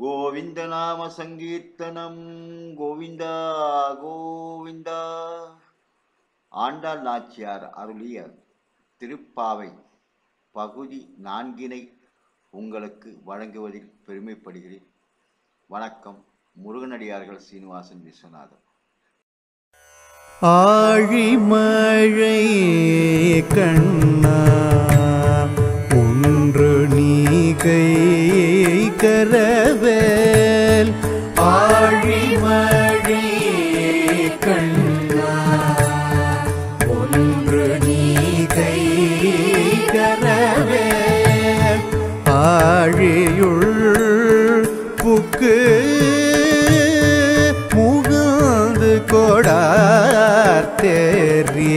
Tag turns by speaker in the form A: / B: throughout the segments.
A: கோவிந்த நாம சங்கீர்த்தனம். கோவிந்தா கோவிந்தா. ஆண்டாள் நாச்சியார் அருளிய திருப்பாவை பகுதி நான்கினை உங்களுக்கு வழங்குவதில் பெருமைப்படுகிறேன். வணக்கம் முருகனடியார்கள் சீனிவாசன் விஸ்வநாதன்.
B: ஆழிமழை கண் கரவேல் ஆழிமழை கண்ணா ஒன்று நீ கை கரவேல். ஆழியுள் புக்கு முகந்து கொடார் தேரி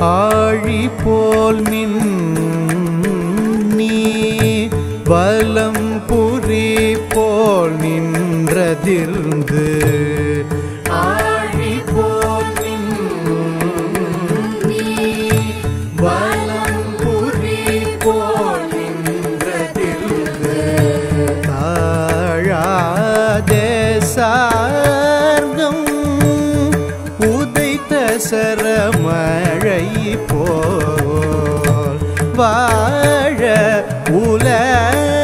B: ஆழி போல் மின் நீ வலம் புரி போல் நின்றதிர்ந்து. மழை போல் வாழ உலக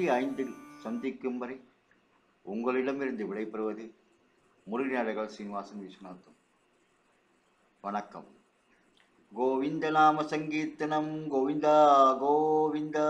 A: பகுதி ஐந்தில் சந்திக்கும் வரை உங்களிடமிருந்து விடைபெறுவது முருகனடியார்கள் சீனிவாசன் விஸ்வநாதன். வணக்கம். கோவிந்த நாம சங்கீர்த்தனம் கோவிந்தா கோவிந்தா.